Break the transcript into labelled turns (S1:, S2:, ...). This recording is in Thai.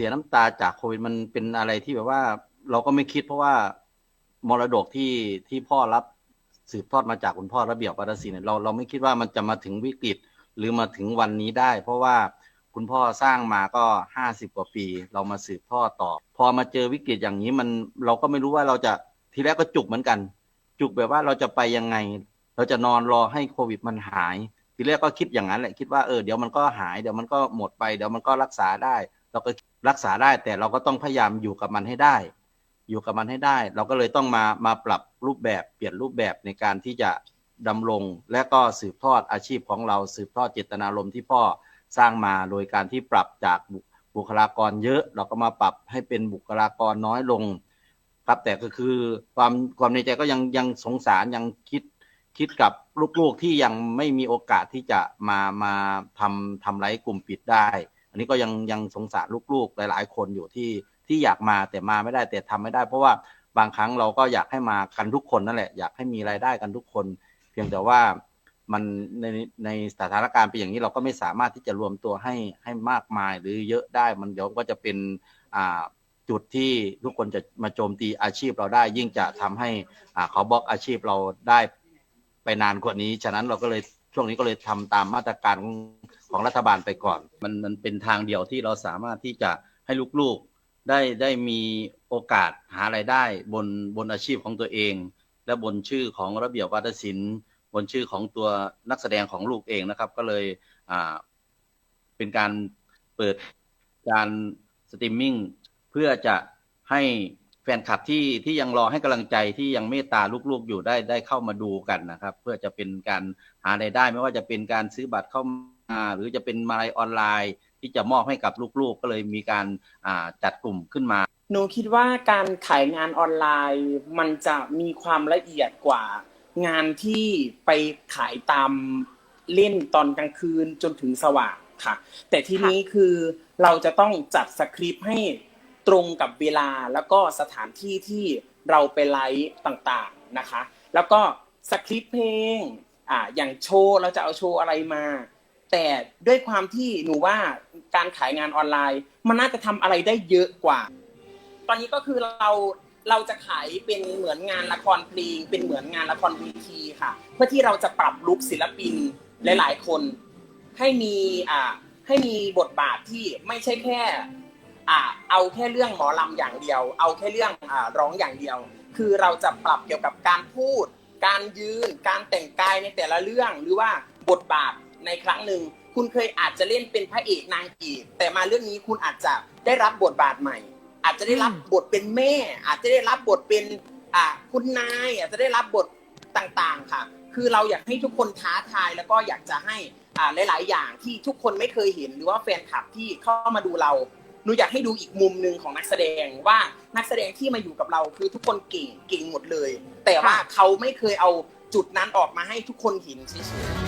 S1: สียน้ำตาจากโควิดมันเป็นอะไรที่แบบว่า เราก็ไม่คิดเพราะว่ามรดกที่ที่พ่อรับสืบทอดมาจากคุณพ่อระเบียบวัฒนศิลป์เนี่ยเราเราไม่คิดว่ามันจะมาถึงวิกฤตหรือมาถึงวันนี้ได้ เพราะว่าคุณพ่อสร้างมาก็ห้าสิบกว่าปี เรามาสืบทอดต่อ พอมาเจอวิกฤตอย่างนี้มันเราก็ไม่รู้ว่าเราจะทีแรกก็จุกเหมือนกัน จุกแบบว่าเราจะไปยังไง เราจะนอนรอให้โควิดมันหาย ทีแรกก็คิดอย่างนั้นแหละคิดว่าเออเดี๋ยวมันก็หายเดี๋ยวมันก็หมดไปเดี๋ยวมันก็รักษาได้ เราก็ รักษาได้ แต่เราก็ต้องพยายามอยู่กับมันให้ได้ อยู่กับมันให้ได้ เราก็เลยต้องมามาปรับรูปแบบเปลี่ยนรูปแบบในการที่จะดำรงและก็สืบทอดอาชีพของเราสืบทอดเจตนารมณ์ที่พ่อสร้างมาโดยการที่ปรับจากบุคลากรเยอะ เราก็มาปรับให้เป็นบุคลากรน้อยลง ครับแต่ก็คือความความในใจก็ยังยังสงสารยังคิดคิดกับลูกๆที่ยังไม่มีโอกาสที่จะมามาทำทำไรกลุ่มปิดได้ อันนี้ก็ยังยังสงสารลูกๆ หลาย ๆ คนอยู่ที่ที่อยากมาแต่มาไม่ได้แต่ทำไม่ได้ เพราะว่าบางครั้งเราก็อยากให้มากันทุกคนนั่นแหละอยากให้มีรายได้กันทุกคน เพียงแต่ว่ามันในในสถานการณ์เป็นอย่างนี้เราก็ไม่สามารถที่จะรวมตัวให้ให้มากมายหรือเยอะได้มันเดี๋ยวก็จะเป็นอ่าจุดที่ทุกคนจะมาโจมตีอาชีพเราได้ ยิ่งจะทำให้อ่าเขาบล็อกอาชีพเราได้ไปนานกว่านี้ ฉะนั้นเราก็เลย ช่วงนี้ก็เลยทำตามมาตรการของรัฐบาลไปก่อน มันมันเป็นทางเดียวที่เราสามารถที่จะให้ลูกๆได้ได้มีโอกาสหารายได้บนบนอาชีพของตัวเอง และบนชื่อของระเบียบวัฒนศิลป์ บนชื่อของตัวนักแสดงของลูกเองนะครับ ก็เลยอ่าเป็นการเปิดการสตรีมมิ่งเพื่อจะให้ แฟนคลับที่ที่ยังรอให้กำลังใจที่ยังเมตตาลูกๆอยู่ได้ได้เข้ามาดูกันนะครับ เพื่อจะเป็นการหารายได้ ไม่ว่าจะเป็นการซื้อบัตรเข้ามาหรือจะเป็นมาลัยออนไลน์ ที่จะมอบให้กับลูกๆ ก็เลยมีการาจัดกลุ่มขึ้นมา
S2: หนูคิดว่าการขายงานออนไลน์ มันจะมีความละเอียดกว่างานที่ไปขายตามเล่นตอนกลางคืนจนถึงสว่างค่ะ แต่ทีนี้คือเราจะต้องจัดสคริปต์ให้ ตรงกับเวลาแล้วก็สถานที่ที่เราไปไลฟ์ต่างๆนะคะ แล้วก็สคริปต์เพลงอ่าอย่างโชว์เราจะเอาโชว์อะไรมา แต่ด้วยความที่หนูว่าการขายงานออนไลน์ มันน่าจะทำอะไรได้เยอะกว่า ตอนนี้ก็คือเราเราจะขายเป็นเหมือนงานละครเพลงเป็นเหมือนงานละครเวทีค่ะ เพื่อที่เราจะปรับลุคศิลปินหลาย ๆ คน ให้มีอ่าให้มีบทบาทที่ไม่ใช่แค่ อ่าเอาแค่เรื่องหมอลำอย่างเดียว เอาแค่เรื่องอ่าร้องอย่างเดียว คือเราจะปรับเกี่ยวกับการพูด การยืน การแต่งกายในแต่ละเรื่องหรือว่าบทบาทในครั้งหนึ่งคุณเคยอาจจะเล่นเป็นพระเอกนางเอกแต่มาเรื่องนี้คุณอาจจะได้รับบทบาทใหม่ อาจจะได้รับบทเป็นแม่ อาจจะได้รับบทเป็นอ่าคุณนายอาจจะได้รับบทต่างๆค่ะ คือเราอยากให้ทุกคนท้าทายแล้วก็อยากจะให้อ่าหลาย ๆ อย่างที่ทุกคนไม่เคยเห็นหรือว่าแฟนคลับที่เข้ามาดูเรา หนูอยากให้ดูอีกมุมหนึ่งของนักแสดงว่านักแสดงที่มาอยู่กับเราคือทุกคนเก่งเก่งหมดเลย แต่ว่าเขาไม่เคยเอาจุดนั้นออกมาให้ทุกคนเห็นเฉยๆ